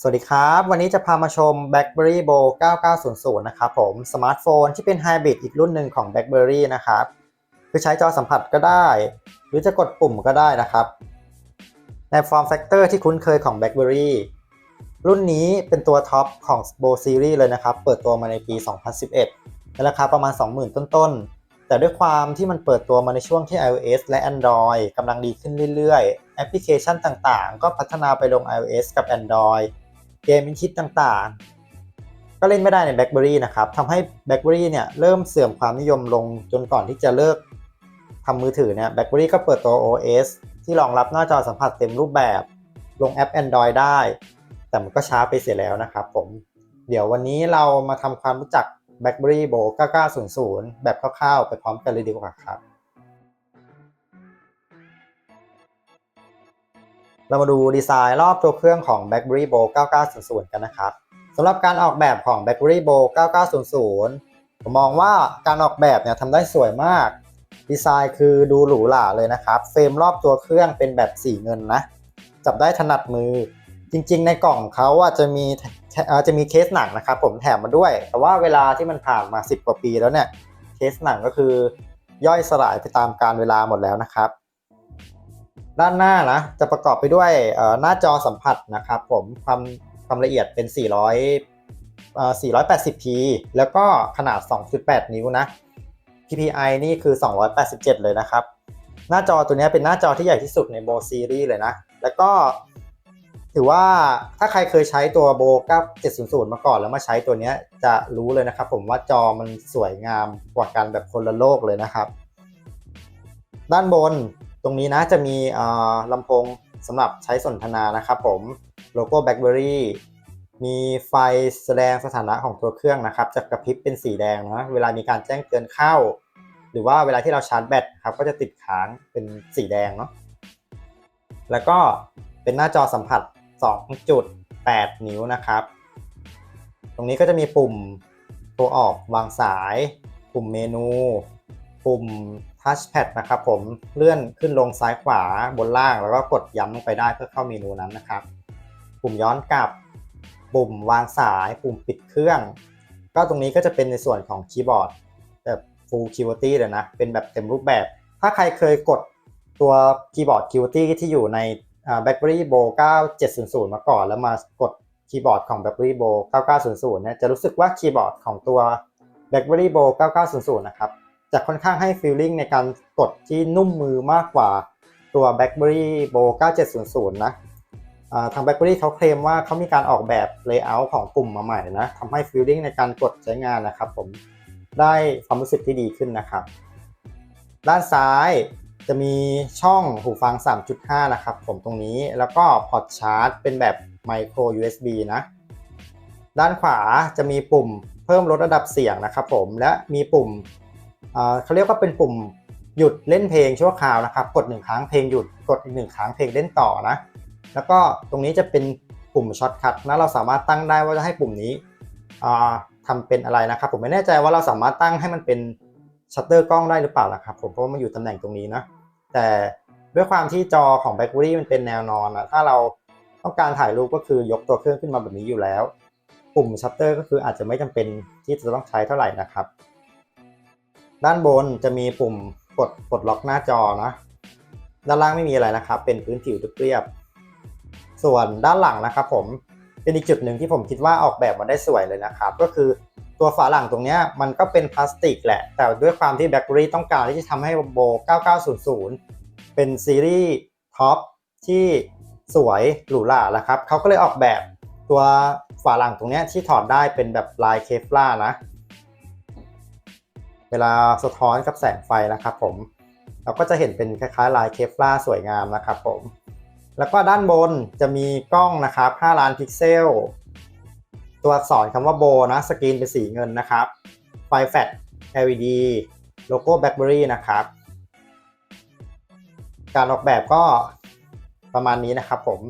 สวัสดีครับ วันนี้จะพามาชม BlackBerry Bow 9900 นะครับผม สมาร์ทโฟนที่เป็นไฮบริดอีกรุ่นหนึ่งของ BlackBerry นะครับ คือใช้จอสัมผัสก็ได้ หรือจะกดปุ่มก็ได้นะครับ ในฟอร์มแฟกเตอร์ที่คุ้นเคยของ BlackBerry รุ่นนี้เป็นตัวท็อปของ Bow Series เลยนะครับ เปิดตัวมาในปี 2011 ในราคาประมาณ 20,000 ต้นๆ แต่ด้วยความที่มันเปิดตัวมาในช่วงที่ iOS และ Android กำลังดีขึ้นเรื่อยๆ แอปพลิเคชันต่างๆ ก็พัฒนาไปลง iOS กับ Android เกมอินคิดต่างๆ ก็เล่นไม่ได้ใน BlackBerry นะครับทำให้ BlackBerry เนี่ยเริ่มเสื่อมความนิยมลงจนก่อนที่จะเลิกทำมือถือเนี่ย BlackBerry ก็เปิดตัว OS ที่รองรับหน้าจอสัมผัสเต็มรูปแบบ ลงแอป Android ได้ แต่มันก็ช้าไปเสียแล้วนะครับผมเดี๋ยววันนี้เรามาทำความรู้จัก BlackBerry Bow 9900 แบบคร่าวๆ ไปพร้อมกันเลยดีกว่าครับ เรามาดูดีไซน์รอบตัวเครื่องของ BlackBerry Bow 9900 กันนะครับสำหรับการออกแบบของ BlackBerry Bow 9900 ผมมองว่าการออกแบบเนี่ยทำได้สวยมาก ดีไซน์คือดูหรูหราเลยนะครับ เฟรมรอบตัวเครื่องเป็นแบบสีเงินนะ จับได้ถนัดมือ จริงๆ ในกล่องเขาอะจะมีอ่อจะมีเคสหนังนะครับ ผมแถมมาด้วย แต่ว่าเวลาที่มันผ่านมา 10 กว่าปีแล้วเนี่ย เคสหนังก็คือย่อยสลายไปตามการเวลาหมดแล้วนะครับ ด้านหน้านะจะประกอบไปด้วยหน้าจอสัมผัสนะครับผมความความละเอียดเป็น 400 480p แล้วก็ขนาด 2.8 นิ้วนะ PPI นี่คือ 287 เลยนะครับ หน้าจอตัวนี้เป็นหน้าจอที่ใหญ่ที่สุดใน Bow Series เลยนะ แล้วก็ถือว่าถ้าใครเคยใช้ตัว Bow 9700 มาก่อนแล้วมาใช้ตัวนี้จะรู้เลยนะครับ ผมว่าจอมันสวยงามกว่ากันแบบคนละโลกเลยนะครับ ด้านบน ตรงนี้นะจะมีลำโพงสำหรับใช้สนทนานะครับผมโลโก้ BlackBerry มีไฟแสดงสถานะของตัวเครื่องนะครับจะกระพริบเป็นสีแดงนะเวลามีการแจ้งเตือนเข้า หรือว่าเวลาที่เราชาร์จแบตครับก็จะติดค้างเป็นสีแดงเนาะแล้วก็เป็นหน้าจอสัมผัส 2.8 นิ้วนะครับ ตรงนี้ก็จะมีปุ่มโทรออกวางสาย ปุ่มเมนู ปุ่ม ทัชแพดนะครับผมเลื่อนขึ้นลงซ้ายขวาบนล่างแล้วก็กดย้ำลงไปได้เพื่อเข้าเมนูนั้นนะครับ ปุ่มย้อนกลับ ปุ่มวางสาย ปุ่มปิดเครื่อง ก็ตรงนี้ก็จะเป็นในส่วนของคีย์บอร์ดแบบ full QWERTY เลยนะ เป็นแบบเต็มรูปแบบ ถ้าใครเคยกดตัวคีย์บอร์ด QWERTY ที่อยู่ใน BlackBerry Bow 9700 มาก่อน แล้วมากดคีย์บอร์ดของ BlackBerry Bow 9900เนี่ยจะรู้สึกว่าคีย์บอร์ดของตัว BlackBerry Bow 9900 นะครับ จะค่อนข้างให้ฟีลลิ่งในการกดที่นุ่มมือมากกว่าตัว BlackBerry Bo 9700 นะทาง BlackBerry เขาเคลมว่าเขามีการออกแบบ layout ของปุ่มมาใหม่นะทำให้ฟีลลิ่งในการกดใช้งานนะครับผมได้ความรู้สึกที่ดีขึ้นนะครับ ด้านซ้ายจะมีช่องหูฟัง 3.5 นะครับผมตรงนี้แล้วก็พอร์ตชาร์จ เป็นแบบ micro USB นะ ด้านขวาจะมีปุ่มเพิ่มลดระดับเสียงนะครับผมและมีปุ่ม เขาเรียกว่าเป็นปุ่มหยุดเล่นเพลงชั่วคราวนะครับ กดหนึ่งครั้งเพลงหยุดกดอีกหนึ่งครั้งเพลงเล่นต่อนะแล้วก็ตรงนี้จะเป็นปุ่มช็อตคัทนะเราสามารถตั้งได้ว่าจะให้ปุ่มนี้ทำเป็นอะไรนะครับ ผมไม่แน่ใจว่าเราสามารถตั้งให้มันเป็นชัตเตอร์กล้องได้หรือเปล่านะครับ ผมเพราะว่ามันอยู่ตำแหน่งตรงนี้นะแต่ด้วยความที่จอของ BlackBerry มันเป็นแนวนอนนะถ้าเราต้องการถ่ายรูปก็คือยกตัวเครื่องขึ้นมาแบบนี้อยู่แล้ว ปุ่มชัตเตอร์ก็คืออาจจะไม่จำเป็นที่จะต้องใช้เท่าไหร่นะครับ ด้านบนจะมีปุ่มกดปลดล็อกหน้าจอนะ ด้านล่างไม่มีอะไรนะครับ เป็นพื้นผิวเรียบ ส่วนด้านหลังนะครับ ผม เป็นอีกจุดหนึ่งที่ผมคิดว่าออกแบบมาได้สวยเลยนะครับ ก็คือตัวฝาหลังตรงนี้มันก็เป็นพลาสติกแหละ แต่ด้วยความที่ BlackBerry ต้องการที่จะทำให้โบ 9900 เป็นซีรีส์ท็อปที่สวยหรูหราแล้วครับ เขาก็เลยออกแบบตัวฝาหลังตรงนี้ที่ถอดได้เป็นแบบลายเคฟล่านะ เวลาสะท้อนกับแสงไฟนะครับผม เราก็จะเห็นเป็นคล้ายๆลายเคฟลาสวยงามนะครับผม แล้วก็ด้านบนจะมีกล้องนะครับ 5 ล้านพิกเซล ตัวอักษรคำว่าโบนะสกรีนเป็นสีเงินนะครับ ไฟแฟลช LED โลโก้ BlackBerry นะครับ การออกแบบก็ประมาณนี้นะครับผม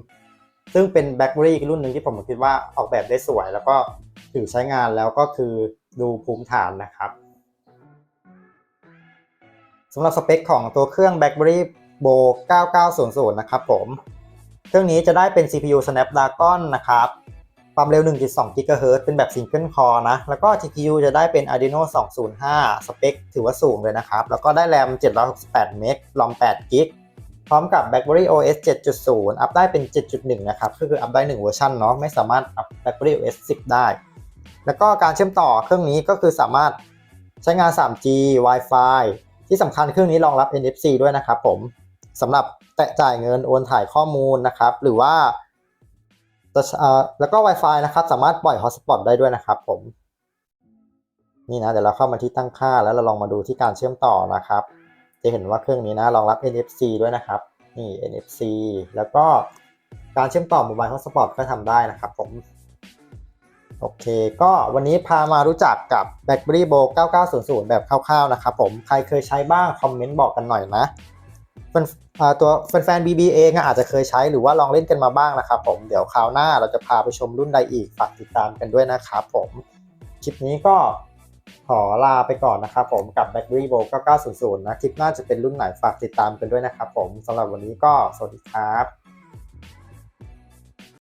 ซึ่งเป็น BlackBerry รุ่นหนึ่งที่ผมคิดว่าออกแบบได้สวย แล้วก็ถือใช้งานแล้วก็คือดูภูมิฐานนะครับ สำหรับสเปคของตัวเครื่อง BlackBerry Bow 9900 นะครับผม เครื่องนี้จะได้เป็น CPU Snapdragon นะครับความเร็ว 1.2 GHz เป็นแบบซิงเกิลคอร์นะ แล้วก็ GPU จะได้เป็น Adreno 205 สเปคถือว่าสูงเลยนะครับ แล้วก็ได้แรม 768 เมกรอม8 g b พร้อมกับ BlackBerry OS 7.0 อัพได้เป็น 7.1 นะครับ ก็คืออัพได้ 1 เวอร์ชันเนาะ ไม่สามารถอัพ BlackBerry OS 10 ได้ แล้วก็การเชื่อมต่อเครื่องนี้ก็คือสามารถใช้งาน 3G Wi-Fi ที่สำคัญเครื่องนี้รองรับ NFC ด้วยนะครับผมสำหรับแตะจ่ายเงินโอนถ่ายข้อมูลนะครับ หรือว่าแล้วก็ Wi-Fi นะครับ สามารถปล่อย Hotspot ได้ด้วยนะครับผม นี่นะ เดี๋ยวเราเข้ามาที่ตั้งค่าแล้วเราลองมาดูที่การเชื่อมต่อนะครับ จะเห็นว่าเครื่องนี้นะรองรับ NFC ด้วยนะครับ นี่ NFC แล้วก็การเชื่อมต่อ Mobile Hotspot ก็ทำได้นะครับผม โอเค ก็วันนี้พามารู้จักกับ BlackBerry Bold 9900 แบบคร่าวๆนะครับผมใครเคยใช้บ้างคอมเมนต์บอกกันหน่อยนะแฟนตัวแฟนๆ BB เองอาจจะเคยใช้หรือว่าลองเล่นกันมาบ้างนะครับผมเดี๋ยวคราวหน้าเราจะพาไปชมรุ่นใดอีกฝากติดตามกันด้วยนะครับผมคลิปนี้ก็ขอลาไปก่อนนะครับผมกับ BlackBerry Bold 9900 นะ คลิปหน้าจะเป็นรุ่นไหนฝากติดตามกันด้วยนะครับผมสำหรับวันนี้ก็สวัสดีครับ